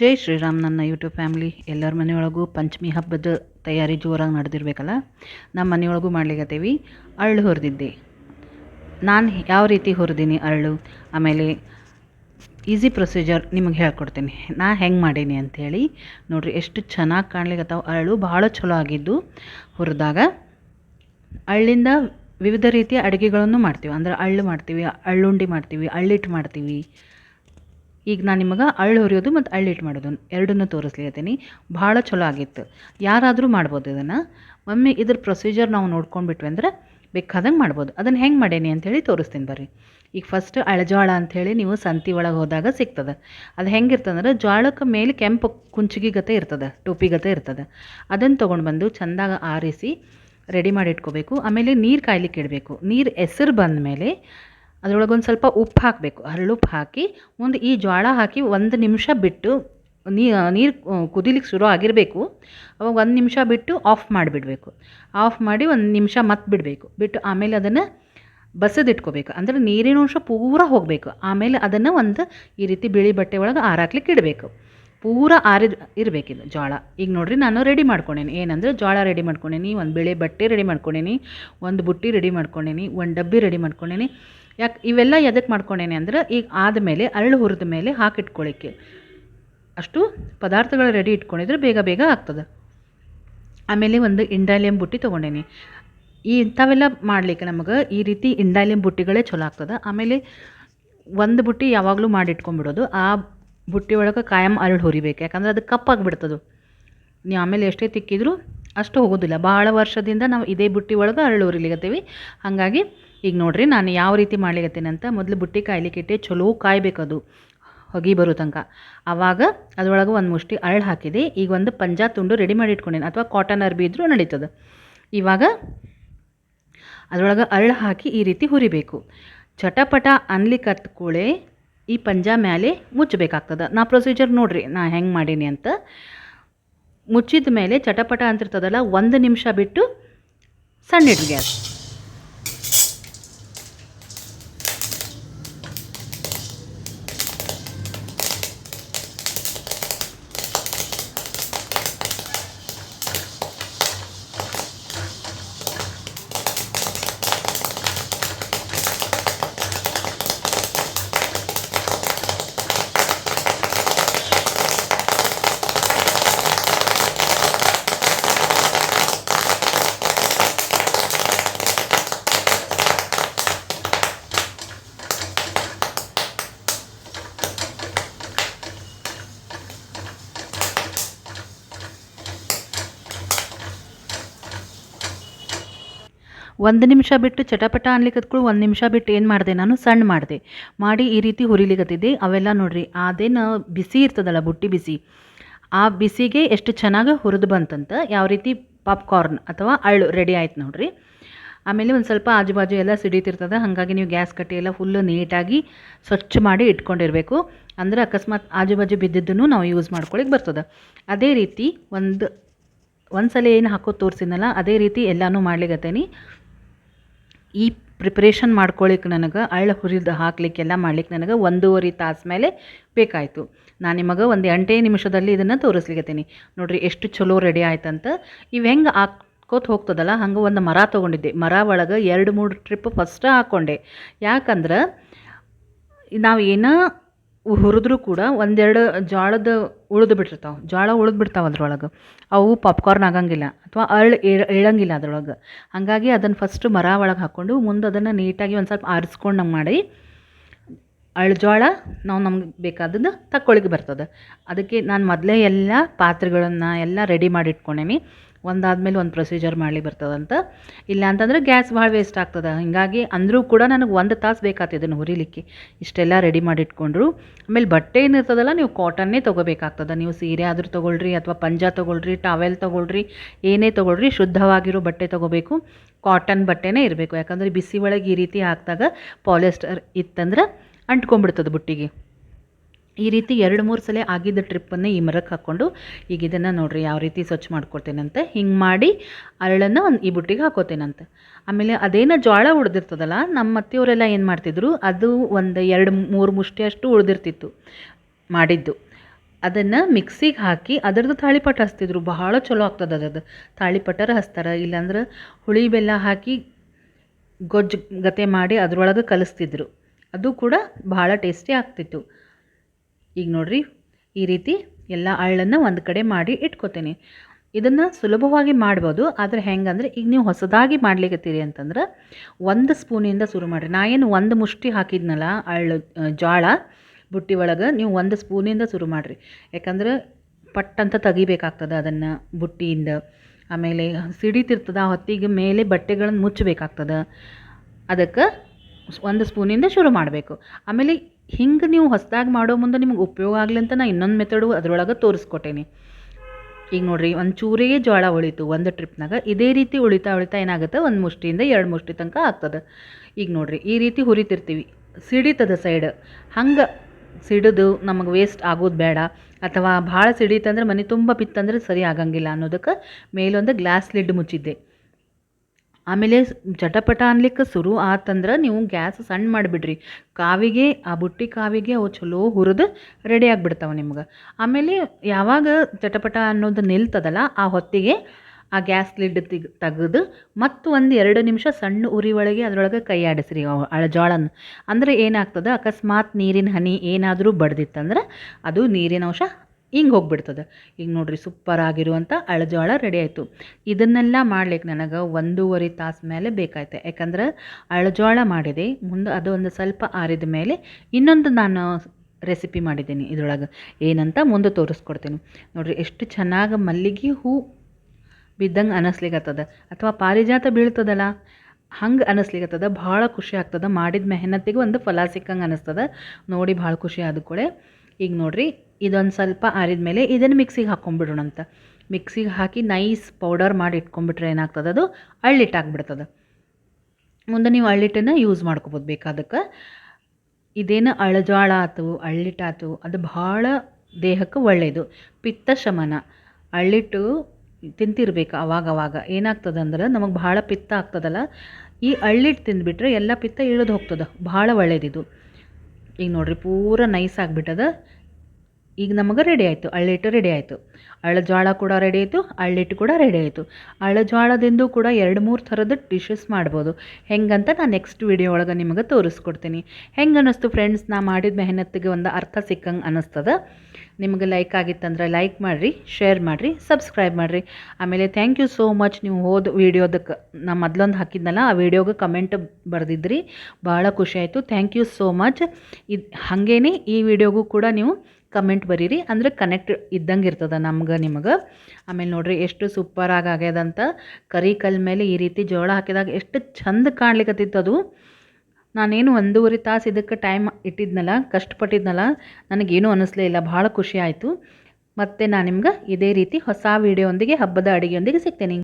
ಜೈ ಶ್ರೀರಾಮ್. ನನ್ನ YouTube family ಎಲ್ಲರ ಮನೆಯೊಳಗೂ ಪಂಚಮಿ ಹಬ್ಬದ ತಯಾರಿ ಜೋರಾಗಿ ನಡೆದಿರ್ಬೇಕಲ್ಲ? ನಮ್ಮ ಮನೆಯೊಳಗೂ ಮಾಡ್ಲಿಕತ್ತೀವಿ. ಅರಳು ಹುರಿದಿದ್ದೆ. ನಾನು ಯಾವ ರೀತಿ ಹುರಿದೀನಿ ಅರಳು ಆಮೇಲೆ ಈಸಿ ಪ್ರೊಸೀಜರ್ ನಿಮಗೆ ಹೇಳ್ಕೊಡ್ತೀನಿ. ನಾ ಹೆಂಗೆ ಮಾಡೀನಿ ಅಂಥೇಳಿ ನೋಡಿರಿ, ಎಷ್ಟು ಚೆನ್ನಾಗಿ ಕಾಣ್ಲಿಕತ್ತಾವ ಅರಳು ಭಾಳ ಚಲೋ ಆಗಿದ್ದು. ಹುರಿದಾಗ ಅಳ್ಳಿಂದ ವಿವಿಧ ರೀತಿಯ ಅಡುಗೆಗಳನ್ನು ಮಾಡ್ತೀವಿ. ಅಂದ್ರೆ ಅಳ್ಳು ಮಾಡ್ತೀವಿ, ಅಳ್ಳುಂಡಿ ಮಾಡ್ತೀವಿ, ಅಳ್ಳಿಟ್ಟು ಮಾಡ್ತೀವಿ. ಈಗ ನಾನು ನಿಮಗೆ ಅಳ್ಳು ಹುರಿಯೋದು ಮತ್ತು ಅಳ್ಳಿಟ್ಟು ಮಾಡೋದು ಎರಡನ್ನೂ ತೋರಿಸ್ಲಿಕತ್ತೀನಿ. ಭಾಳ ಚಲೋ ಆಗಿತ್ತು. ಯಾರಾದರೂ ಮಾಡ್ಬೋದು ಇದನ್ನು. ಒಮ್ಮೆ ಇದ್ರ ಪ್ರೊಸೀಜರ್ ನಾವು ನೋಡ್ಕೊಂಡ್ಬಿಟ್ವಿ ಅಂದರೆ ಬೇಕಾದಂಗೆ ಮಾಡ್ಬೋದು. ಅದನ್ನು ಹೆಂಗೆ ಮಾಡೇನಿ ಅಂಥೇಳಿ ತೋರಿಸ್ತೀನಿ ಬರ್ರಿ. ಈಗ ಫಸ್ಟ್ ಅಳಜೋಳ ಅಂಥೇಳಿ ನೀವು ಸಂತಿ ಒಳಗೆ ಹೋದಾಗ ಸಿಗ್ತದೆ. ಅದು ಹೆಂಗಿರ್ತದಂದ್ರೆ ಜೋಳಕ್ಕೆ ಮೇಲೆ ಕೆಂಪು ಕುಂಚಿಗೆ ಗತೆ ಇರ್ತದೆ, ಟೋಪಿ ಗತೆ ಇರ್ತದೆ. ಅದನ್ನು ತೊಗೊಂಡು ಬಂದು ಚೆಂದಾಗ ಆರಿಸಿ ರೆಡಿ ಮಾಡಿ ಇಟ್ಕೋಬೇಕು. ಆಮೇಲೆ ನೀರು ಕಾಯ್ಲಿಕ್ಕೆ ಇಡಬೇಕು. ನೀರು ಹೆಸರು ಬಂದ ಮೇಲೆ ಅದರೊಳಗೆ ಒಂದು ಸ್ವಲ್ಪ ಉಪ್ಪು ಹಾಕಬೇಕು. ಹರಳುಪ್ಪು ಹಾಕಿ ಒಂದು ಈ ಜೋಳ ಹಾಕಿ ಒಂದು ನಿಮಿಷ ಬಿಟ್ಟು ನೀರು ಕುದಿಲಿಕ್ಕೆ ಶುರು ಆಗಿರಬೇಕು. ಅವಾಗ ಒಂದು ನಿಮಿಷ ಬಿಟ್ಟು ಆಫ್ ಮಾಡಿಬಿಡಬೇಕು. ಆಫ್ ಮಾಡಿ ಒಂದು ನಿಮಿಷ ಮತ್ತೆ ಬಿಡಬೇಕು. ಬಿಟ್ಟು ಆಮೇಲೆ ಅದನ್ನು ಬಸದಿಟ್ಕೋಬೇಕು ಅಂದರೆ ನೀರಿನ ಅಂಶ ಪೂರ ಹೋಗಬೇಕು. ಆಮೇಲೆ ಅದನ್ನು ಒಂದು ಈ ರೀತಿ ಬಿಳಿ ಬಟ್ಟೆ ಒಳಗೆ ಆರಾಕ್ಲಿಕ್ಕೆ ಇಡಬೇಕು. ಪೂರ ಆರಿದ ಇರಬೇಕಿದು ಜೋಳ ಈಗ ನೋಡಿರಿ ನಾನು ರೆಡಿ ಮಾಡ್ಕೊಂಡೇನಿ. ಏನಂದ್ರೆ ಜೋಳ ರೆಡಿ ಮಾಡ್ಕೊಂಡೇನಿ, ಒಂದು ಬಿಳಿ ಬಟ್ಟೆ ರೆಡಿ ಮಾಡ್ಕೊಂಡೇನಿ, ಒಂದು ಬುಟ್ಟಿ ರೆಡಿ ಮಾಡ್ಕೊಂಡೇನಿ, ಒಂದು ಡಬ್ಬಿ ರೆಡಿ ಮಾಡ್ಕೊಂಡೇನಿ. ಯಾಕೆ ಇವೆಲ್ಲ ಎದಕ್ಕೆ ಮಾಡ್ಕೊಂಡೇನೆ ಅಂದ್ರೆ ಈಗ ಆದಮೇಲೆ ಅರಳು ಹುರಿದ ಮೇಲೆ ಹಾಕಿಟ್ಕೊಳ್ಳಿಕ್ಕೆ ಅಷ್ಟು ಪದಾರ್ಥಗಳು ರೆಡಿ ಇಟ್ಕೊಂಡಿದ್ರೆ ಬೇಗ ಬೇಗ ಆಗ್ತದೆ. ಆಮೇಲೆ ಒಂದು ಇಂಡಾಲಿಯಂ ಬುಟ್ಟಿ ತೊಗೊಂಡೇನಿ. ಈ ಇಂಥವೆಲ್ಲ ಮಾಡಲಿಕ್ಕೆ ನಮಗೆ ಈ ರೀತಿ ಇಂಡಾಲಿಯಂ ಬುಟ್ಟಿಗಳೇ ಚಲೋ ಆಗ್ತದೆ. ಆಮೇಲೆ ಒಂದು ಬುಟ್ಟಿ ಯಾವಾಗಲೂ ಮಾಡಿಟ್ಕೊಂಡ್ಬಿಡೋದು. ಆ ಬುಟ್ಟಿ ಒಳಗೆ ಕಾಯಂ ಅರಳು ಹುರಿಬೇಕು. ಯಾಕಂದ್ರೆ ಅದು ಕಪ್ಪಾಗಿಬಿಡ್ತದು ನೀವು ಆಮೇಲೆ ಎಷ್ಟೇ ತಿಕ್ಕಿದ್ರು ಅಷ್ಟು ಹೋಗೋದಿಲ್ಲ. ಭಾಳ ವರ್ಷದಿಂದ ನಾವು ಇದೇ ಬುಟ್ಟಿ ಒಳಗೆ ಅರಳು ಹುರಿಲಿಗತ್ತೀವಿ ಹಾಗಾಗಿ ಈಗ ನೋಡಿರಿ ನಾನು ಯಾವ ರೀತಿ ಮಾಡ್ಲಿಕತ್ತೀನಿ ಅಂತ ಮೊದಲು ಬುಟ್ಟಿ ಕಾಯ್ಲಿಕ್ಕಿಟ್ಟೆ ಚಲೋ ಕಾಯ್ಬೇಕದು. ಹೊಗೆ ಬರೋ ತನಕ. ಆವಾಗ ಅದರೊಳಗೆ ಒಂದು ಮುಷ್ಟಿ ಅರಳು ಹಾಕಿದೆ. ಈಗ ಒಂದು ಪಂಜಾ ತುಂಡು ರೆಡಿ ಮಾಡಿ ಇಟ್ಕೊಂಡೇನೆ. ಅಥವಾ ಕಾಟನ್ ಅರ್ಬಿ ಇದ್ದರೂ ನಡೀತದೆ. ಇವಾಗ ಅದರೊಳಗೆ ಅರಳು ಹಾಕಿ ಈ ರೀತಿ ಹುರಿಬೇಕು. ಚಟಪಟ ಅನ್ಲಿ ಕೂಳೆ ಈ ಪಂಜಾ ಮೇಲೆ ಮುಚ್ಚಬೇಕಾಗ್ತದೆ. ನಾ ಪ್ರೊಸೀಜರ್ ನೋಡ್ರಿ, ನಾ ಹೆಂಗೆ ಮಾಡೀನಿ ಅಂತ. ಮುಚ್ಚಿದ ಮೇಲೆ ಚಟಪಟ ಅಂತಿರ್ತದಲ್ಲ, ಒಂದು ನಿಮಿಷ ಬಿಟ್ಟು ಸಣ್ಣ ಇಡ್ರಿ ಗ್ಯಾಸ್. ಒಂದು ನಿಮಿಷ ಬಿಟ್ಟು ಚಟಪಟ ಅನ್ಲಿಕ್ಕತ್ಗಳು ಒಂದು ನಿಮಿಷ ಬಿಟ್ಟು ಏನು ಮಾಡಿದೆ ನಾನು? ಸಣ್ಣ ಮಾಡಿದೆ. ಮಾಡಿ ಈ ರೀತಿ ಹುರಿಲಿಕತ್ತಿದ್ದೆ. ಅವೆಲ್ಲ ನೋಡ್ರಿ ಅದೇನು ಬಿಸಿ ಇರ್ತದಲ್ಲ, ಬುಟ್ಟಿ ಬಿಸಿ, ಆ ಬಿಸಿಗೆ ಎಷ್ಟು ಚೆನ್ನಾಗಿ ಹುರಿದು ಬಂತಂತ ಯಾವ ರೀತಿ ಪಾಪ್ಕಾರ್ನ್ ಅಥವಾ ಅಳ್ಳು ರೆಡಿ ಆಯ್ತು ನೋಡ್ರಿ. ಆಮೇಲೆ ಒಂದು ಸ್ವಲ್ಪ ಆಜು ಬಾಜು ಎಲ್ಲ ಸಿಡಿತಿರ್ತದೆ, ಹಾಗಾಗಿ ನೀವು ಗ್ಯಾಸ್ ಕಟ್ಟಿ ಎಲ್ಲ ಫುಲ್ಲು ನೀಟಾಗಿ ಸ್ವಚ್ಛ ಮಾಡಿ ಇಟ್ಕೊಂಡಿರಬೇಕು. ಅಂದ್ರೆ ಅಕಸ್ಮಾತ್ ಆಜು ಬಾಜು ಬಿದ್ದಿದ್ದನ್ನು ನಾವು ಯೂಸ್ ಮಾಡ್ಕೊಳ್ಳಿಕ್ಕೆ ಬರ್ತದೆ. ಅದೇ ರೀತಿ ಒಂದು ಒಂದು ಸಲ ಏನು ಹಾಕೋದು ತೋರಿಸಿದ್ನಲ್ಲ, ಅದೇ ರೀತಿ ಎಲ್ಲನೂ ಮಾಡ್ಲಿಕತ್ತೇನಿ. ಈ ಪ್ರಿಪ್ರೇಷನ್ ಮಾಡ್ಕೊಳಿಕ್ಕೆ ನನಗೆ ಅಳ್ಳ ಹುರಿದು ಹಾಕ್ಲಿಕ್ಕೆಲ್ಲ ಮಾಡ್ಲಿಕ್ಕೆ ನನಗೆ ಒಂದೂವರೆ ತಾಸು ಮೇಲೆ ಬೇಕಾಯಿತು. ನಾನು ನಿಮಗೆ ಒಂದು ಎಂಟೇ ನಿಮಿಷದಲ್ಲಿ ಇದನ್ನು ತೋರಿಸ್ಲಿಕತ್ತೀನಿ. ನೋಡಿರಿ ಎಷ್ಟು ಚಲೋ ರೆಡಿ ಆಯ್ತಂತ. ಇವು ಹೆಂಗೆ ಹಾಕ್ಕೋತ ಹೋಗ್ತದಲ್ಲ, ಹಂಗೆ ಒಂದು ಮರ ತೊಗೊಂಡಿದ್ದೆ. ಮರ ಒಳಗೆ ಎರಡು, ಮೂರು ಟ್ರಿಪ್ ಫಸ್ಟ್ ಹಾಕ್ಕೊಂಡೆ ಯಾಕಂದ್ರೆ ನಾವು ಏನೋ ಹುರಿದ್ರೂ ಕೂಡ ಒಂದೆರಡು ಜೋಳದ ಉಳಿದು ಬಿಟ್ಟಿರ್ತಾವೆ. ಜೋಳ ಉಳಿದು ಬಿಡ್ತಾವೆ ಅದ್ರೊಳಗೆ. ಅವು ಪಾಪ್ಕಾರ್ನ್ ಆಗಂಗಿಲ್ಲ ಅಥವಾ ಅರಳು ಏಳಂಗಿಲ್ಲ ಅದ್ರೊಳಗೆ. ಹಾಗಾಗಿ ಅದನ್ನು ಫಸ್ಟ್ ಮರ ಒಳಗೆ ಹಾಕ್ಕೊಂಡು ಮುಂದೆ ಅದನ್ನು ನೀಟಾಗಿ ಒಂದು ಸ್ವಲ್ಪ ಆರಿಸ್ಕೊಂಡು ಮಾಡಿ ಅಳ್ಜೋಳ ನಾವು ನಮ್ಗೆ ಬೇಕಾದದ್ದು ತಕ್ಕೊಳಿಗೆ ಬರ್ತದೆ. ಅದಕ್ಕೆ ನಾನು ಮೊದಲೇ ಎಲ್ಲ ಪಾತ್ರೆಗಳನ್ನು ಎಲ್ಲ ರೆಡಿ ಮಾಡಿ ಇಟ್ಕೊಂಡೇನಿ. ಒಂದಾದ್ಮೇಲೆ ಒಂದು ಪ್ರೊಸೀಜರ್ ಮಾಡಲಿ ಬರ್ತದಂತ. ಇಲ್ಲ ಅಂತಂದ್ರೆ ಗ್ಯಾಸ್ ಭಾಳ ವೇಸ್ಟ್ ಆಗ್ತದೆ. ಹೀಗಾಗಿ ಅಂದರೂ ಕೂಡ ನನಗೆ ಒಂದು ತಾಸು ಬೇಕಾಗ್ತದೆ ಇದನ್ನು ಹುರಿಲಿಕ್ಕೆ. ಇಷ್ಟೆಲ್ಲ ರೆಡಿ ಮಾಡಿ ಇಟ್ಕೊಂಡ್ರು ಆಮೇಲೆ ಬಟ್ಟೆ ಏನಿರ್ತದಲ್ಲ ನೀವು ಕಾಟನ್ನೇ ತೊಗೋಬೇಕಾಗ್ತದೆ. ನೀವು ಸೀರೆ ಆದರೂ ತೊಗೊಳ್ರಿ ಅಥವಾ ಪಂಜಾ ತೊಗೊಳ್ರಿ ಟಾವೆಲ್ ತೊಗೊಳ್ರಿ, ಏನೇ ತೊಗೊಳ್ರಿ, ಶುದ್ಧವಾಗಿರೋ ಬಟ್ಟೆ ತೊಗೋಬೇಕು. ಕಾಟನ್ ಬಟ್ಟೆನೇ ಇರಬೇಕು. ಯಾಕಂದರೆ ಬಿಸಿ ಒಳಗೆ ಈ ರೀತಿ ಹಾಕಿದಾಗ ಪಾಲಿಸ್ಟರ್ ಇತ್ತಂದ್ರೆ ಅಂಟ್ಕೊಂಡ್ಬಿಡ್ತದೆ ಬುಟ್ಟಿಗೆ. ಈ ರೀತಿ ಎರಡು ಮೂರು ಸಲ ಆಗಿದ್ದ ಟ್ರಿಪ್ಪನ್ನು ಈ ಮರಕ್ಕೆ ಹಾಕ್ಕೊಂಡು ಈಗ ಇದನ್ನು ನೋಡಿರಿ ಯಾವ ರೀತಿ ಸ್ವಚ್ಛ ಮಾಡ್ಕೊಳ್ತೇನಂತೆ ಹಿಂಗೆ ಮಾಡಿ ಅರಳನ್ನು ಈ ಬುಟ್ಟಿಗೆ ಹಾಕೋತೇನಂತೆ. ಆಮೇಲೆ ಅದೇನೋ ಜೋಳ ಉಳ್ದಿರ್ತದಲ್ಲ, ನಮ್ಮ ಅತ್ತೆಯವರೆಲ್ಲ ಏನು ಮಾಡ್ತಿದ್ರು, ಅದು ಒಂದು ಎರಡು ಮೂರು ಮುಷ್ಟಿಯಷ್ಟು ಉಳ್ದಿರ್ತಿತ್ತು ಮಾಡಿದ್ದು. ಅದನ್ನು ಮಿಕ್ಸಿಗೆ ಹಾಕಿ ಅದರದ್ದು ತಾಳಿಪಟ್ಟು ಹಚ್ತಿದ್ರು, ಬಹಳ ಚಲೋ ಆಗ್ತದೆ ಅದರದ್ದು ತಾಳಿಪಟ್ಟರ ಹಚ್ತಾರೆ, ಇಲ್ಲಾಂದ್ರೆ ಹುಳಿ ಬೆಲ್ಲ ಹಾಕಿ ಗೊಜ್ಜು ಗತೆ ಮಾಡಿ ಅದರೊಳಗೆ ಕಲಿಸ್ತಿದ್ರು. ಅದು ಕೂಡ ಭಾಳ ಟೇಸ್ಟಿ ಆಗ್ತಿತ್ತು. ಈಗ ನೋಡ್ರಿ, ಈ ರೀತಿ ಎಲ್ಲ ಅಳ್ಳನ್ನು ಒಂದು ಕಡೆ ಮಾಡಿ ಇಟ್ಕೋತೀನಿ. ಇದನ್ನು ಸುಲಭವಾಗಿ ಮಾಡ್ಬೋದು, ಆದರೆ ಹೆಂಗಂದ್ರೆ ಈಗ ನೀವು ಹೊಸದಾಗಿ ಮಾಡ್ಲಿಕತ್ತೀರಿ ಅಂತಂದ್ರೆ ಒಂದು ಸ್ಪೂನಿಂದ ಶುರು ಮಾಡಿರಿ. ನಾ ಏನು ಒಂದು ಮುಷ್ಟಿ ಹಾಕಿದ್ನಲ್ಲ ಅಳ್ಳು ಜೋಳ, ಬುಟ್ಟಿ ಒಳಗೆ ನೀವು ಒಂದು ಸ್ಪೂನಿಂದ ಶುರು ಮಾಡಿರಿ. ಯಾಕಂದ್ರೆ ಪಟ್ ಅಂತ ತೆಗಿಬೇಕಾಗ್ತದೆ ಅದನ್ನು ಬುಟ್ಟಿಯಿಂದ. ಆಮೇಲೆ ಸಿಡಿತಿರ್ತದೆ ಹೊತ್ತಿಗೆ ಮೇಲೆ ಬಟ್ಟೆಗಳನ್ನು ಮುಚ್ಚಬೇಕಾಗ್ತದೆ. ಅದಕ್ಕೆ ಒಂದು ಸ್ಪೂನಿಂದ ಶುರು ಮಾಡಬೇಕು. ಆಮೇಲೆ ಹಿಂಗೆ ನೀವು ಹೊಸದಾಗಿ ಮಾಡೋ ಮುಂದೆ ನಿಮ್ಗೆ ಉಪಯೋಗ ಆಗಲಿ ಅಂತ ನಾ ಇನ್ನೊಂದು ಮೆಥಡು ಅದರೊಳಗೆ ತೋರಿಸ್ಕೊಟ್ಟೇನಿ ಈಗ ನೋಡಿರಿ, ಒಂದು ಚೂರಿಗೆ ಜೋಳ ಉಳಿತು, ಒಂದು ಟ್ರಿಪ್ನಾಗ ಇದೇ ರೀತಿ ಉಳಿತಾ ಉಳಿತಾ ಏನಾಗುತ್ತೆ? ಒಂದು ಮುಷ್ಟಿಯಿಂದ ಎರಡು ಮುಷ್ಟಿ ತನಕ ಆಗ್ತದೆ. ಈಗ ನೋಡಿರಿ, ಈ ರೀತಿ ಹುರಿತಿರ್ತೀವಿ. ಸಿಡಿತದ ಸೈಡ್ ಹಂಗೆ ಸಿಡಿದು ನಮಗೆ ವೇಸ್ಟ್ ಆಗೋದು ಬೇಡ. ಅಥವಾ ಭಾಳ ಸಿಡಿತಂದ್ರೆ ಮನೆ ತುಂಬ ಬಿತ್ತಂದ್ರೆ ಸರಿ ಆಗಂಗಿಲ್ಲ ಅನ್ನೋದಕ್ಕೆ ಮೇಲೊಂದು ಗ್ಲಾಸ್ ಲಿಡ್ ಮುಚ್ಚಿದ್ದೆ. ಆಮೇಲೆ ಚಟಪಟ ಅನ್ಲಿಕ್ಕೆ ಶುರು ಆತಂದ್ರೆ ನೀವು ಗ್ಯಾಸ್ ಸಣ್ಣ ಮಾಡಿಬಿಡ್ರಿ. ಕಾವಿಗೆ, ಆ ಬುಟ್ಟಿ ಕಾವಿಗೆ ಅವು ಚಲೋ ಹುರಿದು ರೆಡಿ ಆಗಿಬಿಡ್ತಾವೆ ನಿಮ್ಗೆ. ಆಮೇಲೆ ಯಾವಾಗ ಚಟಪಟ ಅನ್ನೋದು ನಿಲ್ತದಲ್ಲ, ಆ ಹೊತ್ತಿಗೆ ಆ ಗ್ಯಾಸ್ ಲಿಡ್ ತೆಗ್ ತೆಗೆದು ಮತ್ತು ಒಂದು ಎರಡು ನಿಮಿಷ ಸಣ್ಣ ಉರಿ ಒಳಗೆ ಅದರೊಳಗೆ ಕೈ ಆಡಿಸ್ರಿ ಅಳ ಜೋಳನ. ಅಂದರೆ ಏನಾಗ್ತದೆ, ಅಕಸ್ಮಾತ್ ನೀರಿನ ಹನಿ ಏನಾದರೂ ಬಡ್ದಿತ್ತಂದ್ರೆ ಅದು ನೀರಿನ ಅಂಶ ಹಿಂಗೆ ಹೋಗ್ಬಿಡ್ತದೆ. ಈಗ ನೋಡಿರಿ ಸೂಪರ್ ಆಗಿರುವಂಥ ಅಳಜೋಳ ರೆಡಿ ಆಯಿತು. ಇದನ್ನೆಲ್ಲ ಮಾಡ್ಲಿಕ್ಕೆ ನನಗೆ ಒಂದೂವರೆ ತಾಸು ಮೇಲೆ ಬೇಕಾಯ್ತು. ಯಾಕಂದ್ರೆ ಅಳಜೋಳ ಮಾಡಿದೆ. ಮುಂದೆ ಅದು ಒಂದು ಸ್ವಲ್ಪ ಆರಿದ ಮೇಲೆ ಇನ್ನೊಂದು ನಾನು ರೆಸಿಪಿ ಮಾಡಿದ್ದೀನಿ ಇದ್ರೊಳಗೆ. ಏನಂತ ಮುಂದೆ ತೋರಿಸ್ಕೊಡ್ತೀನಿ. ನೋಡಿರಿ ಎಷ್ಟು ಚೆನ್ನಾಗಿ ಮಲ್ಲಿಗೆ ಹೂ ಬಿದ್ದಂಗೆ ಅನಿಸ್ಲಿಕ್ಕತ್ತದ ಅಥವಾ ಪಾರಿಜಾತ ಬೀಳ್ತದಲ್ಲ? ಹಂಗೆ ಅನಿಸ್ಲಿಕ್ಕತ್ತದ ಭಾಳ ಖುಷಿ ಆಗ್ತದ. ಮಾಡಿದ ಮೆಹನತಿಗೆ ಒಂದು ಫಲ ಸಿಕ್ಕಂಗೆ ಅನಿಸ್ತದ. ನೋಡಿ ಭಾಳ ಖುಷಿ ಆದ ಕೂಡ ಈಗ ನೋಡ್ರಿ ಇದೊಂದು ಸ್ವಲ್ಪ ಆರಿದ ಮೇಲೆ ಇದನ್ನು ಮಿಕ್ಸಿಗೆ ಹಾಕ್ಕೊಂಬಿಡೋಣ ಅಂತ ಮಿಕ್ಸಿಗೆ ಹಾಕಿ ನೈಸ್ ಪೌಡರ್ ಮಾಡಿ ಇಟ್ಕೊಂಡ್ಬಿಟ್ರೆ ಏನಾಗ್ತದೆ ಅದು? ಅಳ್ಳಿಟ್ಟಾಗ್ಬಿಡ್ತದೆ ಮುಂದೆ ನೀವು ಅಳ್ಳಿಟ್ಟನ್ನು ಯೂಸ್ ಮಾಡ್ಕೊಬೋದು ಬೇಕಾದಕ್ಕೆ. ಇದೇನು ಅಳಜಾಳ ಆತು ಅಳ್ಳಿಟ್ಟಾಯ್ತು ಅದು ಭಾಳ ದೇಹಕ್ಕೆ ಒಳ್ಳೆಯದು ಪಿತ್ತ ಶಮನ. ಅಳ್ಳಿಟ್ಟು ತಿಂತಿರ್ಬೇಕು ಅವಾಗ ಅವಾಗ ಏನಾಗ್ತದೆ ಅಂದ್ರೆ ನಮಗೆ ಭಾಳ ಪಿತ್ತ ಆಗ್ತದಲ್ಲ? ಈ ಅಳ್ಳಿಟ್ಟು ತಿಂದುಬಿಟ್ರೆ ಎಲ್ಲ ಪಿತ್ತ ಇಳಿದು ಹೋಗ್ತದೆ. ಭಾಳ ಒಳ್ಳೇದಿದು. ಈಗ ನೋಡಿರಿ ಪೂರ ನೈಸ್ ಆಗಿಬಿಟ್ಟದ. ಈಗ ನಮಗೆ ರೆಡಿ ಆಯಿತು. ಅಳ್ಳಿಟ್ಟು ರೆಡಿ ಆಯಿತು. ಅಳಜೋಳ ಕೂಡ ರೆಡಿ ಆಯಿತು. ಅಳ್ಳಿಟ್ಟು ಕೂಡ ರೆಡಿ ಆಯಿತು. ಅಳಜೋಳದಿಂದ ಕೂಡ ಎರಡು ಮೂರು ಥರದ ಡಿಶಸ್ ಮಾಡ್ಬೋದು. ಹೆಂಗಂತ ನಾನು ನೆಕ್ಸ್ಟ್ ವಿಡಿಯೋ ಒಳಗೆ ನಿಮಗೆ ತೋರಿಸ್ಕೊಡ್ತೀನಿ. ಹೆಂಗೆ ಅನ್ನಿಸ್ತು ಫ್ರೆಂಡ್ಸ್ ನಾ ಮಾಡಿದ ಮೆಹನತ್ತಿಗೆ ಒಂದು ಅರ್ಥ ಸಿಕ್ಕಂಗೆ ಅನ್ನಿಸ್ತದ. ನಿಮಗೆ ಲೈಕ್ ಆಗಿತ್ತಂದ್ರೆ ಲೈಕ್ ಮಾಡಿರಿ ಶೇರ್ ಮಾಡಿರಿ ಸಬ್ಸ್ಕ್ರೈಬ್ ಮಾಡಿರಿ. ಆಮೇಲೆ ಥ್ಯಾಂಕ್ ಯು ಸೋ ಮಚ್ ನೀವು ಹೋದ ವೀಡಿಯೋದಕ್ಕೆ ನಾ ಮೊದಲೊಂದು ಹಾಕಿದ್ನಲ್ಲ, ಆ ವಿಡಿಯೋಗೆ ಕಮೆಂಟ್ ಬರೆದಿದ್ರಿ. ಭಾಳ ಖುಷಿ ಆಯಿತು. ಥ್ಯಾಂಕ್ ಯು ಸೋ ಮಚ್ ಇದು ಹಾಗೇನೆ ಈ ವಿಡಿಯೋಗೂ ಕೂಡ ನೀವು ಕಮೆಂಟ್ ಬರೀರಿ. ಅಂದರೆ ಕನೆಕ್ಟ್ ಇದ್ದಂಗೆ ಇರ್ತದೆ ನಮ್ಗೆ, ನಿಮಗೆ. ಆಮೇಲೆ ನೋಡಿರಿ ಎಷ್ಟು ಸೂಪರಾಗಿ ಆಗ್ಯದಂತ. ಕರಿ ಕಲ್ ಮೇಲೆ ಈ ರೀತಿ ಜೋಳ ಹಾಕಿದಾಗ ಎಷ್ಟು ಚಂದ ಕಾಣ್ಲಿಕ್ಕತ್ತಿತ್ತು ಅದು. ನಾನೇನು ಒಂದೂವರೆ ತಾಸು ಇದಕ್ಕೆ ಟೈಮ್ ಇಟ್ಟಿದ್ನಲ್ಲ, ಕಷ್ಟಪಟ್ಟಿದ್ನಲ್ಲ, ನನಗೇನು ಅನ್ನಿಸ್ಲೇ ಇಲ್ಲ, ಭಾಳ ಖುಷಿ ಆಯಿತು. ಮತ್ತು ನಾನು ನಿಮ್ಗೆ ಇದೇ ರೀತಿ ಹೊಸ ವೀಡಿಯೋ ಹಬ್ಬದ ಅಡುಗೆಯೊಂದಿಗೆ ಸಿಗ್ತೇನೆ.